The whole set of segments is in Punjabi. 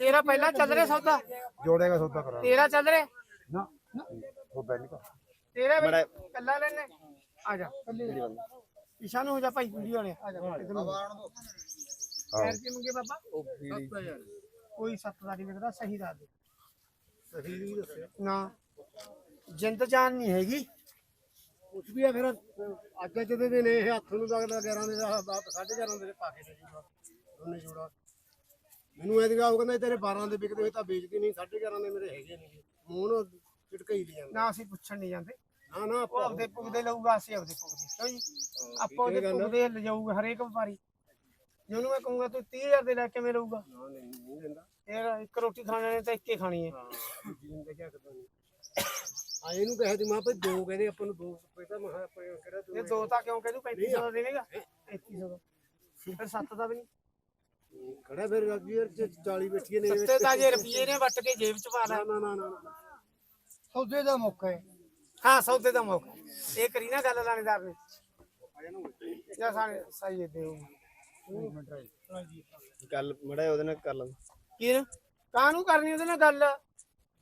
ਤੇਰਾ ਪਹਿਲਾਂ ਚੱਲ ਰਿਹਾ ਸੌਦਾ? ਜੋੜੇ ਦਾ ਸੌਦਾ ਕਰਾ ਤੇਰਾ ਚੱਲ ਰਿਹਾ? ਨਾ ਸੌਦਾ ਨਹੀਂ ਤੇਰਾ ਵੀ ਕੱਲਾ ਲੈਣੇ ਆ ਜਾ। ਇਸ਼ਾ ਨੂੰ ਹੋ ਜਾ ਭਾਈ ਵੀਡੀਓ ਵਾਲੇ। ਆ ਜਾ। ਇੱਧਰ ਨੂੰ। ਪੈਰ ਕੇ ਮੰਗੇ ਬਾਬਾ? ਕੋਈ ਸੱਤ ਦਾ ਨਹੀਂ ਵਿਕਦਾ ਸਹੀ ਦੱਸ ਦੇ। ਸਹੀ ਨਹੀਂ ਦੱਸਿਆ। ਨਾ। ਜਿੰਦ ਜਾਨ ਨਹੀਂ ਹੈਗੀ। ਕੁਛ ਵੀ ਆ ਫਿਰ। ਅੱਜ ਅੱਜ ਦੇ ਦਿਨ ਇਹ ਹੱਥ ਨੂੰ ਲੱਗਦਾ 11 ਦੇ ਦਾ ਬਾਪ 11.5 ਦੇ ਪਾ ਕੇ ਦੇ ਦੋਨੇ ਜੋੜਾ। ਮੈਨੂੰ ਇਹ ਦਿਖਾਓ ਕਹਿੰਦਾ ਤੇਰੇ 12 ਦੇ ਵਿਕਦੇ ਹੋਏ ਤਾਂ ਵੇਚਦੀ ਨਹੀਂ 11.5 ਦੇ ਮੇਰੇ ਹੈਗੇ ਨਹੀਂ। ਮੂੰਹ ਨੂੰ ਝਟਕਾਈ ਜਾਂਦਾ। ਨਾ ਅਸੀਂ ਪੁੱਛਣ ਨਹੀਂ ਜਾਂਦੇ। ਨਾ ਨਾ ਉਹ ਆਪਦੇ ਪੁੱਗਦੇ ਲਊਗਾ ਅਸੀਂ ਆਪਦੇ ਪੁੱਗਦੇ। ਕਿਉਂ ਜੀ? ਆਪਾਂ ਉਹਦੇ ਪੁੱਗਦੇ ਲਿਜਾਊਗਾ ਹਰੇਕ ਵਪਾਰੀ। ਜੇ ਉਹਨੂੰ ਮੈਂ ਕਹੂੰਗਾ ਤੂੰ 30000 ਦੇ ਲੈ ਕੇ ਮੈਂ ਲਊਗਾ? ਨਾ ਨਹੀਂ ਨਹੀਂ ਦਿੰਦਾ। ਫਿਰ ਇੱਕ ਰੋਟੀ ਖਾਣੇ ਨੇ ਤਾਂ ਇੱਕੇ ਖਾਣੀ ਹੈ। ਆ ਇਹਨੂੰ ਕਹੇ ਦੀ ਮਾਂ ਭਾਈ ਦੋ ਕਹਿੰਦੇ ਆਪਾਂ ਨੂੰ ਦੋ ਤਾਂ ਮਹਾ ਕਿਹੜਾ ਇਹ ਦੋ ਤਾਂ ਕਿਉਂ ਕਹਿ ਦੂ 3500 ਦਾ ਦੇਵੇਗਾ 3500 ਦਾ। ਫਿਰ ਸੱਤ ਦਾ ਵੀ ਨਹੀਂ। ਖੜਾ ਫਿਰ ਯਾਰ ਜੇ 40 ਬੈਠੀਏ ਨੇ ਸੱਤੇ ਤਾਂ ਜੇ ਰੁਪਏ ਨੇ ਵੱਟ ਕੇ ਜੇਬ ਚ ਪਾ ਲੈ। ਨਾ ਨਾ ਨਾ ਨਾ ਸੌਦੇ ਦਾ ਮੌਕਾ ਹੈ। ਹਾਂ ਸੌਦੇ ਦਾ ਮੌਕਾ ਇਹ ਕਰੀ ਨਾ ਗੱਲ ਲਾਣੇਦਾਰ ਨੇ। ਜਾਂ ਸਾਨੇ ਸਹੀ ਦੇ ਗੱਲ ਮੜਾ ਉਹਦੇ ਨਾਲ ਕਰ ਲਾਂ। ਕੀ ਕਾਹਨੂੰ ਕਰਨੀ ਉਹਦੇ ਨਾਲ ਗੱਲ?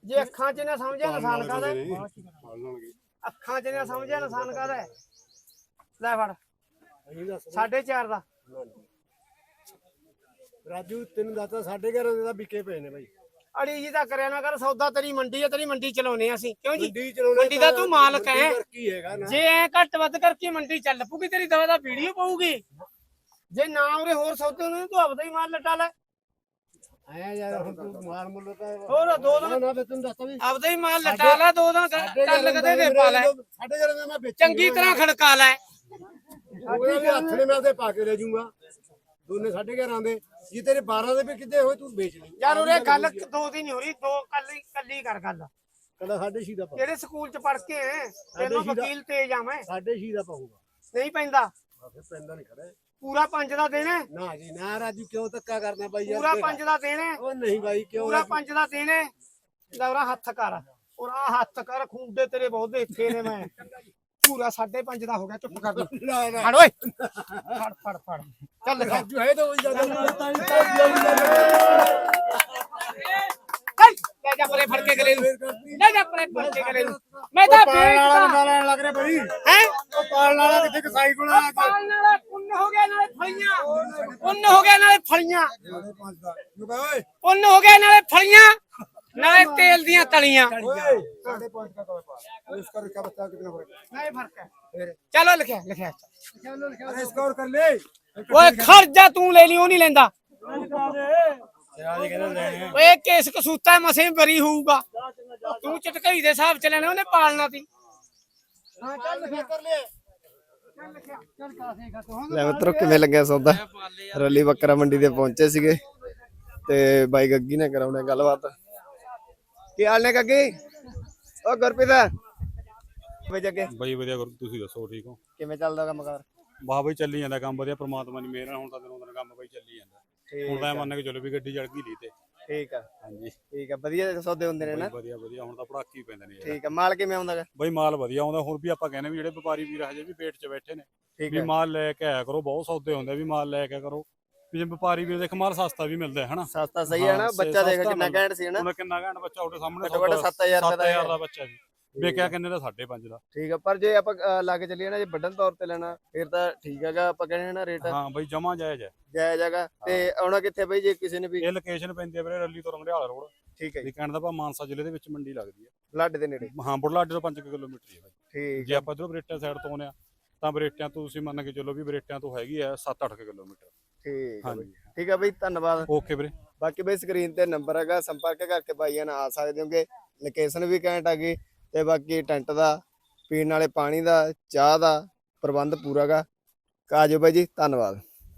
ਜੇ ਅੱਖਾਂ 'ਚ ਨਾ ਸਮਝਿਆ ਨਸਾਨ ਕਾਹਦਾ ਹੈ? ਅੱਖਾਂ 'ਚ ਨਾ ਸਮਝਿਆ ਨਸਾਨ ਕਾਹਦਾ ਹੈ? ਲੈ ਫੜ। ਅਸੀਂ ਦੱਸ ਸਾਢੇ ਚਾਰ ਦਾ। ਰਾਜੂ ਤੈਨੂੰ ਦੱਸਦਾ 11.5 ਦੇ ਤਾਂ ਵਿਕੇ ਪਏ ਨੇ ਬਾਈ। ਅੜੀ ਜੀ ਤਾਂ ਕਰਿਆ ਨਾ ਕਰ ਸੌਦਾ ਤੇਰੀ ਮੰਡੀ ਹੈ ਤੇਰੀ ਮੰਡੀ ਚਲਾਉਨੇ ਆ ਅਸੀਂ। ਕਿਉਂ ਜੀ? ਮੰਡੀ ਦਾ ਤੂੰ ਮਾਲਕ ਹੈ। ਕੀ ਹੈਗਾ ਨਾ। ਜੇ ਐ ਘੱਟ ਵੱਧ ਕਰਕੇ ਮੰਡੀ ਚੱਲ ਪੂਗੀ ਤੇਰੀ ਦਵਾ ਦਾ ਵੀਡੀਓ ਪਊਗੀ। ਜੇ ਨਾ ਉਰੇ ਹੋਰ ਸੌਦੇ ਹੋਣੇ ਤੂੰ ਆਪਦਾ ਹੀ ਮਾਲ ਲਟਾ ਲੈ। ਆਇਆ ਯਾਰ ਹੁਣ ਤੂੰ ਮਾਰ ਮੁੱਲ ਤਾਂ ਹੋਰ ਦੋ ਦਿਨ ਨਾ ਨਾ ਫਿਰ ਤੈਨੂੰ ਦੱਸਦਾ ਵੀ ਆਪਦਾ ਹੀ ਮਾਲ ਲਟਾ ਲੈ ਦੋ ਦਿਨ ਚੱਲ ਕਦੇ ਦੇ ਪਾ ਲੈ। 11.5 ਦੇ ਮੈਂ ਵੇਚ ਚੰਗੀ ਤਰ੍ਹਾਂ ਖੜਕਾ ਲੈ। ਉਹਦੇ ਵੀ ਹੱਥ ਨੇ ਮੈਂ ਤੇ ਪਾ ਕੇ ਲੈ ਜਾਊਂਗਾ। ਦੋਨੇ 11.5 ਦੇ। ਜੇ ਤੇਰੇ 12 ਦੇ ਵੀ ਕਿਤੇ ਹੋਏ ਤੂੰ ਵੇਚ ਲਈ। ਯਾਰ ਉਰੇ ਗੱਲ ਦੋ ਦੀ ਨਹੀਂ ਹੋ ਰਹੀ ਦੋ ਕੱਲੀ ਕੱਲੀ ਕਰ ਗੱਲ। ਕਹਿੰਦਾ 6.5 ਦਾ ਪਾ ਜਿਹੜੇ ਸਕੂਲ ਚ ਪੜ ਕੇ ਤੈਨੂੰ ਵਕੀਲ ਤੇਜ ਆ ਮੈਂ 6.5 ਦਾ ਪਾਊਗਾ। ਨਹੀਂ ਪੈਂਦਾ। ਫਿਰ ਪੈਂਦਾ ਨਹੀਂ ਖੜਾ। ਪੂਰਾ ਪੰਜ ਦਾ ਦੇਣਾ ਹੈ। ਨਾ ਜੀ ਨਾ ਰਾਜੂ ਕਿਉਂ ਧੱਕਾ ਕਰਨਾ ਬਾਈ ਯਾਰ? ਪੂਰਾ ਪੰਜ ਦਾ ਦੇਣਾ ਹੈ। ਉਹ ਨਹੀਂ ਬਾਈ ਕਿਉਂ ਪੂਰਾ ਪੰਜ ਦਾ ਦੇਣਾ ਹੈ। ਹੱਥ ਕਰ। ਔਰ ਆ ਹੱਥ ਕਰ ਖੁੰਡੇ ਤੇਰੇ ਬਹੁਤ ਦੇਖੇ ਨੇ ਮੈਂ। ਪੂਰਾ 5.5 ਦਾ ਹੋ ਗਿਆ ਚੁੱਪ ਕਰ ਦੇ ਨਾ ਨਾ। ਫੜ ਓਏ। ਫੜ ਫੜ ਫੜ। ਚੱਲ ਲਿਖਾ ਰਾਜੂ ਹੈ ਤਾਂ ਉਹੀ ਜਾਂਦਾ ਹੈਈ, ਲੈ ਜਾ ਪਰੇ ਫੜ ਕੇ ਗਲੇ ਨੂੰ। ਲੈ ਜਾ ਪਰੇ ਫੜ ਕੇ ਗਲੇ ਨੂੰ। ਮੈਂ ਤਾਂ ਪਾਲਣ ਵਾਲਾ ਵੇਚਦਾ ਲੈਣ ਲੱਗ ਰਿਹਾ ਬਾਈ ਹੈ? ਉਹ ਪਾਲਣ ਵਾਲਾ ਕਿੱਥੇ ਕਸਾਈ ਕੋਲ ਆ ਪਾਲਣ ਵਾਲਾ ਪੁੰਨ ਹੋ ਗਿਆ ਨਾਲੇ ਫਲੀਆਂ। ਪੁੰਨ ਹੋ ਗਿਆ ਨਾਲੇ ਫਲੀਆਂ। ਜੋ ਪੁੰਨ ਹੋ ਗਿਆ ਨਾਲੇ ਫਲੀਆਂ। ਨਾਲੇ ਤੇਲ ਦੀਆਂ ਤਲੀਆਂ। साढ़े पाँच का कवर पा इसका क्या बता कितना फर्क ਨਹੀਂ ਫਰਕ ਹੈ ਚਲੋ ਲਿਖਿਆ ਲਿਖਿਆ है इसका और कर ले ਓਏ ਖਰਜਾ ਤੂੰ ਲੈ ਲਈ ਉਹ ਨਹੀਂ ਲੈਂਦਾ ਓਏ ਕੇਸ ਕਸੂਤਾ ਮਸੇ ਬਰੀ ਹੋਊਗਾ ਤੂੰ ਚਟਕਈ ਦੇ ਹਿਸਾਬ ਚ ਲੈਣਾ ਉਹਨੇ ਪਾਲਣਾ ਤੀ ਹਾਂ ਚੱਲ ਲਿਖਿਆ ਕਰ ਲੈ ਚੱਲ ਲਿਖਿਆ ਚੱਲ ਕਾਸੇਗਾ ਤੂੰ ਲੈ ਮਿੱਤਰੋ ਕਿਵੇਂ ਲੱਗਿਆ ਸੌਦਾ ਰਲੀ ਬੱਕਰਾ ਮੰਡੀ ਦੇ ਪਹੁੰਚੇ ਸੀਗੇ ਤੇ ਬਾਈ ਗੱਗੀ ਨੇ ਕਰਾਉਣੇ ਗੱਲਬਾਤ ਕੀ ਹਾਲ ਨੇ ਗੱਗੀ ਓ ਗੁਰਪ੍ਰੀਤ। ਵੇ ਜੱਗੇ? ਬਈ ਵਧੀਆ ਗੁਰੂ ਤੁਸੀਂ ਦੱਸੋ ਠੀਕ ਹੋ? ਕਿਵੇਂ ਚੱਲਦਾ ਕੰਮ ਕਾਰ? ਵਾਹ ਬਈ ਚੱਲੀ ਜਾਂਦਾ ਕੰਮ ਵਧੀਆ ਪ੍ਰਮਾਤਮਾ ਦੀ ਮਿਹਰ ਨਾਲ ਹੁਣ ਤਾਂ ਦਿਨੋਂ ਦਿਨ ਕੰਮ ਬਈ ਚੱਲੀ ਜਾਂਦਾ। ਹੁਣ ਤਾਂ ਇਹ ਮੰਨ ਕੇ ਚਲੋ ਵੀ ਗੱਡੀ ਚੜ ਗਈ ਲਈ ਤੇ ਠੀਕ ਆ। ਹਾਂਜੀ। ਠੀਕ ਆ ਵਧੀਆ ਸੌਦੇ ਹੁੰਦੇ ਨੇ ਬਈ ਨਾ। ਵਧੀਆ ਵਧੀਆ ਹੁਣ ਤਾਂ ਪੜਾਕੀ ਪੈਂਦੇ ਨੇ ਯਾਰ। ਠੀਕ ਆ ਮਾਲ ਕਿਵੇਂ ਆਉਂਦਾ ਗਾ? ਬਈ ਮਾਲ ਵਧੀਆ ਆਉਂਦਾ ਹੋਰ ਵੀ ਆਪਾਂ ਕਹਿੰਦੇ ਵੀ ਜਿਹੜੇ ਵਪਾਰੀ ਵੀਰ ਹਜੇ ਵੀ ਪੇਟ 'ਚ ਬੈਠੇ ਨੇ। ਠੀਕ ਵੀ ਆ। ਮਾਲ ਲੈ ਕੇ ਆਇਆ ਕਰੋ ਬਹੁਤ ਸੌਦੇ ਹੁੰਦੇ ਵੀ ਮਾਲ ਲੈ ਕੇ ਕਰੋ। ਵੀ ਜੇ ਵਪਾਰੀ ਵੀਰ ਦੇਖ ਮਾਲ ਸਸਤਾ ਵੀ ਮਿਲਦਾ ਹੈ ਹਨਾ? ਸਸਤਾ ਸਹੀ ਆ ਨਾ ਹਾਂ, ਬੱਚਾ ਦੇਖ ਕਿੰਨਾ। ਘੈਂਟ ਸੀ ਨਾ ਹੁਣ ਕਿੰਨਾ ਘੰਟ ਬੱਚਾ ਉਹਦੇ ਸਾਹਮਣੇ ਘੱਟੋ ਘੱਟ 7000 ਰੁਪਏ ਦਾ 7000 ਦਾ ਬੱਚਾ ਜੀ। ਵੇਖਿਆ ਕਿੰਨੇ ਦਾ 5.5 ਦਾ। ਠੀਕ ਆ ਪਰ ਜੇ ਆਪਾਂ ਅ, ਲਾ ਕੇ ਚੱਲੀਏ ਨਾ ਜੇ ਵੱਡਨ ਤੌਰ ਤੇ ਲੈਣਾ ਫਿਰ ਤਾਂ ਠੀਕ ਹੈਗਾ ਆਪਾਂ ਕਹਿੰਦੇ ਨਾ ਰੇਟ। ਹਾਂ ਬਈ ਜਮਾ ਜਾਇਜ਼ ਹੈ ਜਾਇਜ਼ ਹੈਗਾ ਤੇ ਆਉਣਾ ਕਿੱਥੇ ਬਈ ਜੇ ਕਿਸੇ ਨੇ ਵੀ ਇਹ ਲੋਕੇਸ਼ਨ ਪੈਂਦੀ ਹੈ ਵੀਰੇ ਰੱਲੀ ਤੋਂ ਰੰਗੜਿਆਲਾ ਰੋਡ। ਠੀਕ ਹੈ ਜੀ। ਕਹਿਣ ਦਾ ਭਾ ਮਾਨਸਾ ਜ਼ਿਲ੍ਹੇ ਦੇ ਵਿੱਚ ਮੰਡੀ ਲੱਗਦੀ ਹੈ ਲੱਡ ਦੇ ਨੇੜੇ। ਹਾਂ ਬੁਢਲਾਡੇ ਤੋਂ 5 ਕਿਲੋਮੀਟਰ ਹੀ ਹੈ ਬਾਈ। ਠੀਕ ਜੇ ਆਪਾਂ ਇਧਰੋਂ ਬਰੇਟਾ ਸਾਈਡ ਤੋਂ ਆਉਂਦੇ ਆ ਤਾਂ ਬਰੇਟਿਆਂ ਤੋਂ ਤੁਸੀਂ ਮੰਨ ਕੇ ਚੱਲੋ ਵੀ ਬਰੇਟਿਆਂ ਤੋਂ ਹੈਗੀ ਆ 7-8 ਕਿਲੋਮੀਟਰ। ਠੀਕ ਆ ਬਈ। ਠੀਕ ਆ ਬਈ ਧੰਨਵਾਦ। ਓਕੇ ਵੀਰੇ। ਬਾਕੀ ਬਈ ਸਕਰੀਨ ਤੇ ਨੰਬਰ ਹੈਗਾ ਸੰਪਰਕ ਕਰਕੇ ਭਾਈਆਂ ਨਾਲ ਆ ਸਕਦੇ ਹੋਗੇ। ਲੋਕੇਸ਼ਨ ਵੀ ਘੈਂਟ ਆ ਗਈ ਤੇ ਬਾਕੀ ਟੈਂਟ ਦਾ ਪੀਣ ਵਾਲੇ ਪਾਣੀ ਦਾ ਚਾਹ ਦਾ ਪ੍ਰਬੰਧ ਪੂਰਾ ਗਾ ਕਾਜੋ ਬਾਈ ਜੀ ਧੰਨਵਾਦ।